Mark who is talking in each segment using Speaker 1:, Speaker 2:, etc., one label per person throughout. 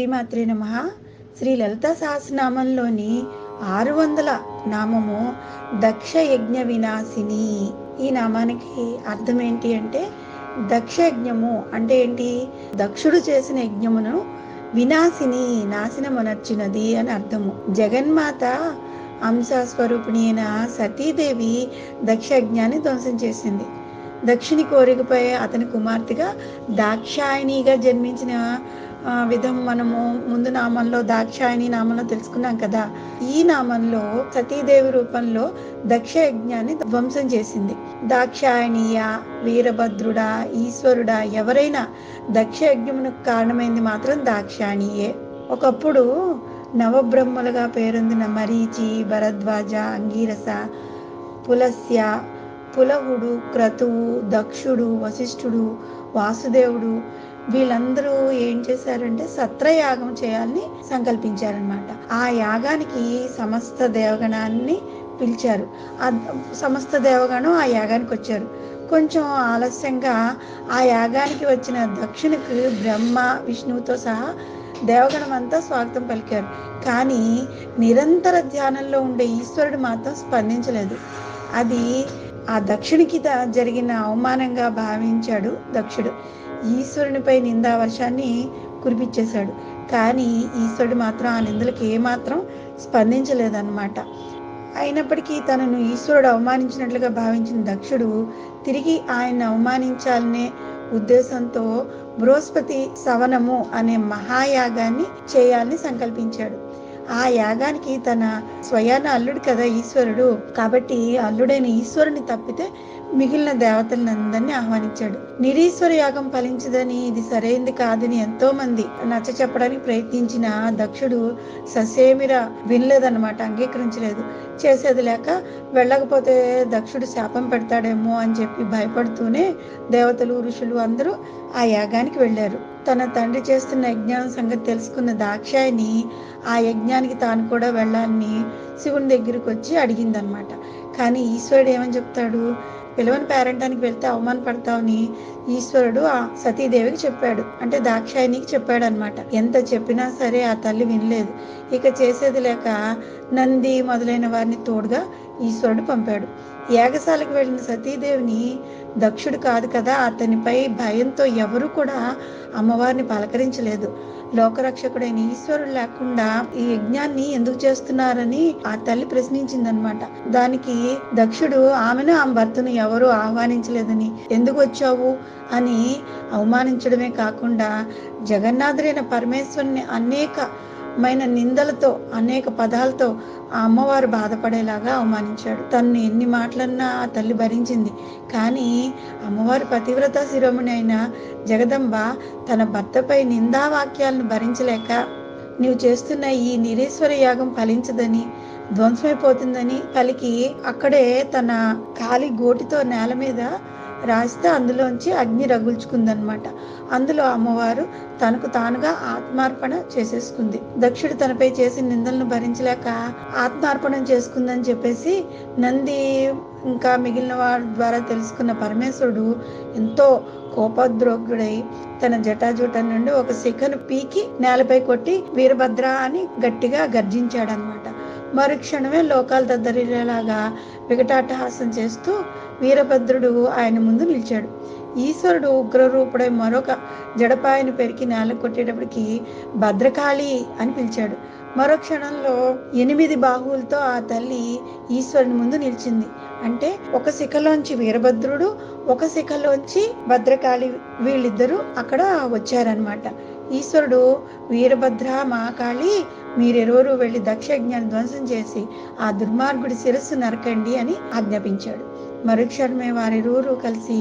Speaker 1: శ్రీమాత్రే నమ. శ్రీ లలిత సహస్రనామంలోని ఆరు వందల నామము దక్ష యజ్ఞ వినాశిని ఈ నామానికి అర్థం ఏంటి అంటే దక్ష యజ్ఞము అంటే ఏంటి? దక్షుడు చేసిన యజ్ఞమును వినాశిని నాశనమనర్చినది అని అర్థము. జగన్మాత అంశ స్వరూపిణి అయిన సతీదేవి దక్ష యజ్ఞాన్ని ధ్వంసం చేసింది. దక్షిణి కోరికపై అతని కుమార్తెగా దాక్షాయణిగా జన్మించిన విధం మనము ముందు నామంలో దాక్షాయణి నామంలో తెలుసుకున్నాం కదా. ఈ నామంలో సతీదేవి రూపంలో దక్ష యజ్ఞాన్ని ధ్వంసం చేసింది. దాక్షాయణీయ వీరభద్రుడా ఈశ్వరుడా ఎవరైనా దక్ష యజ్ఞమునకు కారణమైంది మాత్రం దాక్షాయణియే. ఒకప్పుడు నవబ్రహ్మలుగా పేరొందిన మరీచి భరద్వాజ అంగీరస పులస్య పులహుడు క్రతువు దక్షుడు వశిష్ఠుడు వాసుదేవుడు వీళ్ళందరూ ఏం చేశారంటే సత్రయాగం చేయాలని సంకల్పించారనమాట ఆ యాగానికి సమస్త దేవగణాన్ని పిలిచారు. ఆ సమస్త దేవగణం ఆ యాగానికి వచ్చారు. కొంచెం ఆలస్యంగా ఆ యాగానికి వచ్చిన దక్షిణకు బ్రహ్మ విష్ణువుతో సహా దేవగణం అంతా స్వాగతం పలికారు. కానీ నిరంతర ధ్యానంలో ఉండే ఈశ్వరుడు మాత్రం స్పందించలేదు. అది ఆ దక్షిణకి జరిగిన అవమానంగా భావించాడు దక్షుడు. ఈశ్వరునిపై నిందా వర్షాన్ని కురిపించేశాడు. కానీ ఈశ్వరుడు మాత్రం ఆ నిందలకు ఏమాత్రం స్పందించలేదన్నమాట. అయినప్పటికీ తనను ఈశ్వరుడు అవమానించినట్లుగా భావించిన దక్షుడు తిరిగి ఆయన అవమానించాలనే ఉద్దేశంతో బృహస్పతి సవనము అనే మహాయాగాన్ని చేయాలని సంకల్పించాడు. ఆ యాగానికి తన స్వయాన అల్లుడు కదా ఈశ్వరుడు. కాబట్టి అల్లుడైన ఈశ్వరుని తప్పితే మిగిలిన దేవతలందరినీ ఆహ్వానించాడు. నిరీశ్వర యాగం ఫలించదని ఇది సరైంది కాదని ఎంతో మంది నచ్చ చెప్పడానికి ప్రయత్నించిన దక్షుడు ససేమిర వినలేదన్నమాట అంగీకరించలేదు. చేసేది లేక వెళ్ళకపోతే దక్షుడు శాపం పెడతాడేమో అని చెప్పి భయపడుతూనే దేవతలు ఋషులు అందరూ ఆ యాగానికి వెళ్ళారు. తన తండ్రి చేస్తున్న యజ్ఞానం సంగతి తెలుసుకున్న దాక్షాయిని ఆ యజ్ఞానికి తాను కూడా వెళ్ళాలని శివుని దగ్గరికి వచ్చి అడిగిందనమాట కానీ ఈశ్వరుడు ఏమని చెప్తాడు? పిలవని పేరంటానికి వెళ్తే అవమానపడతావని ఈశ్వరుడు ఆ సతీదేవికి చెప్పాడు. అంటే దాక్షాయనికి చెప్పాడు అనమాట ఎంత చెప్పినా సరే ఆ తల్లి వినలేదు. ఇక చేసేది లేక నంది మొదలైన వారిని తోడుగా ఈశ్వరుడు పంపాడు. యాగశాలకు వెళ్ళిన సతీదేవిని దక్షుడు కాదు కదా అతనిపై భయంతో ఎవరు కూడా అమ్మవారిని పలకరించలేదు. లోకరక్షకుడైన ఈశ్వరుడు లేకుండా ఈ యజ్ఞాన్ని ఎందుకు చేస్తున్నారని ఆ తల్లి ప్రశ్నించిందనమాట. దానికి దక్షుడు ఆమెను ఆమె భర్తను ఎవరు ఆహ్వానించలేదని ఎందుకు వచ్చావు? అని అవమానించడమే కాకుండా జగన్నాథుడైన పరమేశ్వరుని అనేక మైన నిందలతో అనేక పదాలతో ఆ అమ్మవారు బాధపడేలాగా అవమానించాడు. తను ఎన్ని మాటలన్నా ఆ తల్లి భరించింది. కానీ అమ్మవారి పతివ్రత శిరోమణి అయిన జగదంబ తన భర్తపై నిందావాక్యాలను భరించలేక నీవు చేస్తున్న ఈ నిరీశ్వర యాగం ఫలించదని ధ్వంసమైపోతుందని పలికి అక్కడే తన కాలి గోటితో నేల మీద రాస్తే అందులోంచి అగ్ని రగుల్చుకుందనమాట. అందులో అమ్మవారు తనకు తానుగా ఆత్మార్పణ చేసేసుకుంది. దక్షుడు తనపై చేసిన నిందలను భరించలేక ఆత్మార్పణం చేసుకుందని చెప్పేసి నంది ఇంకా మిగిలిన వారి ద్వారా తెలుసుకున్న పరమేశ్వరుడు ఎంతో కోపద్రోగుడై తన జటాజూటం నుండి ఒక శిఖను పీకి నేలపై కొట్టి వీరభద్ర అని గట్టిగా గర్జించాడనమాట. మరుక్షణమే లోకాలు దద్దరిల్లేలాగా వికటాటహాసం చేస్తూ వీరభద్రుడు ఆయన ముందు నిలిచాడు. ఈశ్వరుడు ఉగ్రరూపుడై మరొక జడపాయను పెరికి నేల కొట్టేటప్పటికి భద్రకాళి అని పిలిచాడు. మరో క్షణంలో ఎనిమిది బాహువులతో ఆ తల్లి ఈశ్వరుని ముందు నిలిచింది. అంటే ఒక శిఖలోంచి వీరభద్రుడు ఒక శిఖలోంచి భద్రకాళి వీళ్ళిద్దరూ అక్కడ వచ్చారనమాట ఈశ్వరుడు వీరభద్ర మహాకాళి మీరెవరూ వెళ్ళి దక్షయజ్ఞాన్ని ధ్వంసం చేసి ఆ దుర్మార్గుడి శిరస్సు నరకండి అని ఆజ్ఞాపించాడు. మరుక్షణమే వారిరువురు కలిసి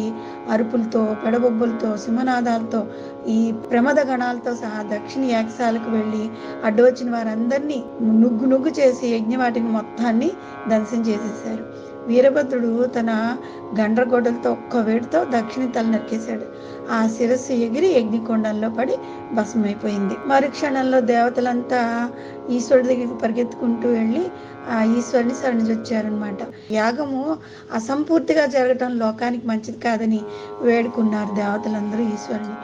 Speaker 1: అరుపులతో పెడబొబ్బులతో సింహనాదాలతో ఈ ప్రమద గణాలతో సహా దక్షిణ యాక్సాలకు వెళ్ళి అడ్డు వచ్చిన వారందరినీ నుగ్గు నుగ్గు చేసి యజ్ఞవాటిని మొత్తాన్ని ధ్వంసం చేసేశారు. వీరభద్రుడు తన గండ్రగొడ్డలతో ఒక్క వేడితో దక్షిణ తల నరికేశాడు. ఆ శిరస్సు ఎగిరి యజ్ఞకొండంలో పడి భస్మైపోయింది మరుక్షణంలో దేవతలంతా ఈశ్వరుడి దగ్గరికి పరిగెత్తుకుంటూ వెళ్ళి ఆ ఈశ్వరుని శరణిజొచ్చారనమాట యాగము అసంపూర్తిగా జరగటం లోకానికి మంచిది కాదని వేడుకున్నారు దేవతలందరూ ఈశ్వరుని.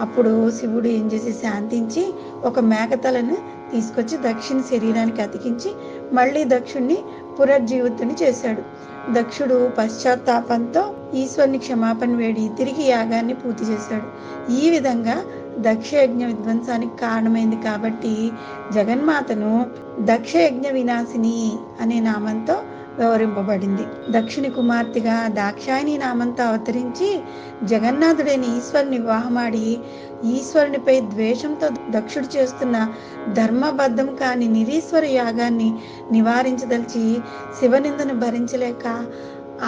Speaker 1: అప్పుడు శివుడు ఏం చేసి శాంతించి ఒక మేకతలను తీసుకొచ్చి దక్షిణ శరీరానికి అతికించి మళ్ళీ దక్షుణ్ణి పునర్జీవితుని చేశాడు. దక్షుడు పశ్చాత్తాపంతో ఈశ్వరుని క్షమాపణ వేడి తిరిగి యాగాన్ని పూర్తి చేశాడు. ఈ విధంగా దక్షయజ్ఞ విధ్వంసానికి కారణమైంది కాబట్టి జగన్మాతను దక్షయజ్ఞ వినాశిని అనే నామంతో వ్యవహరింపబడింది దక్షిణి కుమార్తెగా దాక్షాయని నామంతో అవతరించి జగన్నాథుడైన ఈశ్వరుని వివాహమాడి ఈశ్వరునిపై ద్వేషంతో దక్షుడు చేస్తున్న ధర్మబద్ధం కాని నిరీశ్వర యాగాన్ని నివారించదలిచి శివనిందను భరించలేక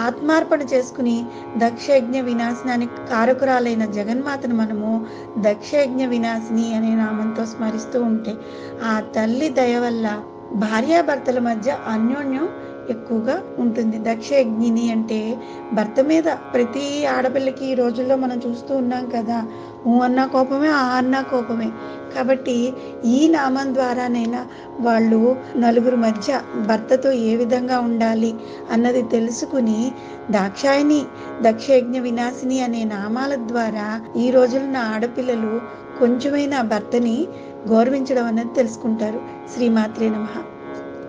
Speaker 1: ఆత్మార్పణ చేసుకుని దక్షయజ్ఞ వినాశనానికి కారకురాలైన జగన్మాతను మనము దక్షయజ్ఞ వినాశిని అనే నామంతో స్మరిస్తూ ఉంటే ఆ తల్లి దయ వల్ల భార్యాభర్తల మధ్య అన్యోన్యం ఎక్కువగా ఉంటుంది. దక్షయజ్ఞిని అంటే భర్త మీద ప్రతి ఆడపిల్లకి ఈ రోజుల్లో మనం చూస్తూ ఉన్నాం కదా ఊ అన్న కోపమే ఆ అన్న కోపమే. కాబట్టి ఈ నామం ద్వారానైనా వాళ్ళు నలుగురు మధ్య భర్తతో ఏ విధంగా ఉండాలి అన్నది తెలుసుకుని దాక్షాయిని దక్షయజ్ఞ వినాశిని అనే నామాల ద్వారా ఈ రోజులున్న ఆడపిల్లలు కొంచెమైనా భర్తని గౌరవించడం అనేది తెలుసుకుంటారు. శ్రీమాత్రే నమః.